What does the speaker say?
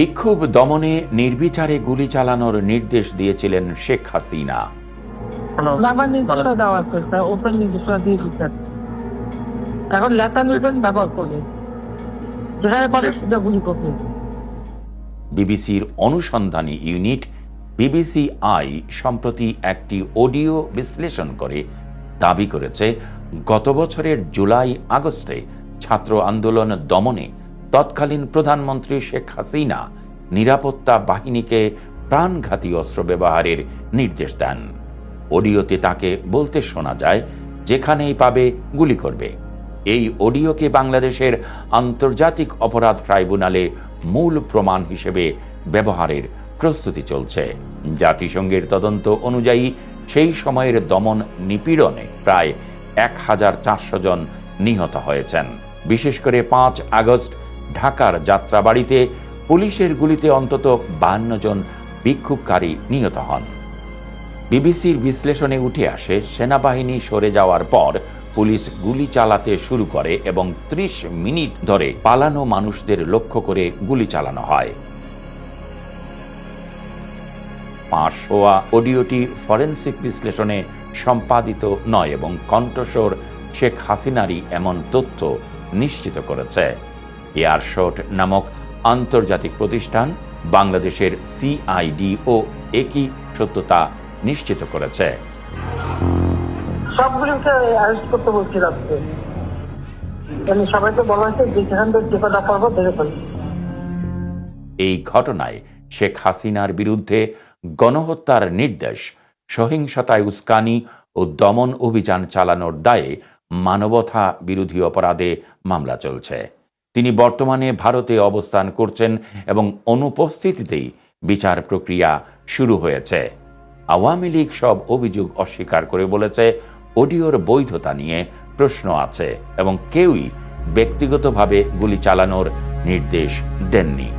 বিক্ষোভ দমনে নির্বিচারে গুলি চালানোর নির্দেশ দিয়েছিলেন শেখ হাসিনা। বিবিসির অনুসন্ধানী ইউনিট বিবিসি আই সম্প্রতি একটি অডিও বিশ্লেষণ করে দাবি করেছে, গত বছরের জুলাই আগস্টে ছাত্র আন্দোলন দমনে তৎকালীন প্রধানমন্ত্রী শেখ হাসিনা নিরাপত্তা বাহিনীকে প্রাণঘাতী অস্ত্র ব্যবহারের নির্দেশ দেন। অডিওতে তাকে বলতে শোনা যায়, যেখানেই পাবে গুলি করবে। এই অডিওকে বাংলাদেশের আন্তর্জাতিক অপরাধ ট্রাইব্যুনালে মূল প্রমাণ হিসেবে ব্যবহারের প্রস্তুতি চলছে। জাতিসংঘের তদন্ত অনুযায়ী সেই সময়ের দমন নিপীড়নে প্রায় এক হাজার চারশো জন নিহত হয়েছেন। বিশেষ করে পাঁচ আগস্ট ঢাকার যাত্রাবাড়িতে পুলিশের গুলিতে অন্তত বাহান্ন জন বিক্ষোভকারী নিহত হন। বিবিসির বিশ্লেষণে উঠে আসে, সেনাবাহিনী সরে যাওয়ার পর পুলিশ গুলি চালাতে শুরু করে এবং ত্রিশ মিনিট ধরে পালানো মানুষদের লক্ষ্য করে গুলি চালানো হয়। পাশ হওয়া অডিওটি ফরেন্সিক বিশ্লেষণে সম্পাদিত নয় এবং কণ্ঠস্বর শেখ হাসিনারই এমন তথ্য নিশ্চিত করেছে। এয়ারশট নামক আন্তর্জাতিক প্রতিষ্ঠান বাংলাদেশের সিআইডি ও একই সত্যতা নিশ্চিত করেছে। সবগুলোকে অ্যারেস্ট করতে বলছিল মানে সবাইকে বলা হয়েছে যেখান থেকে যে কটা পারব ধরে ফেলি। এই ঘটনায় শেখ হাসিনার বিরুদ্ধে গণহত্যার নির্দেশ সহিংসতায় উস্কানি ও দমন অভিযান চালানোর দায়ে মানবতা বিরোধী অপরাধে মামলা চলছে। তিনি বর্তমানে ভারতে অবস্থান করছেন এবং অনুপস্থিতিতেই বিচার প্রক্রিয়া শুরু হয়েছে। আওয়ামী লীগ সব অভিযোগ অস্বীকার করে বলেছে, অডিওর বৈধতা নিয়ে প্রশ্ন আছে এবং কেউই ব্যক্তিগতভাবে গুলি চালানোর নির্দেশ দেননি।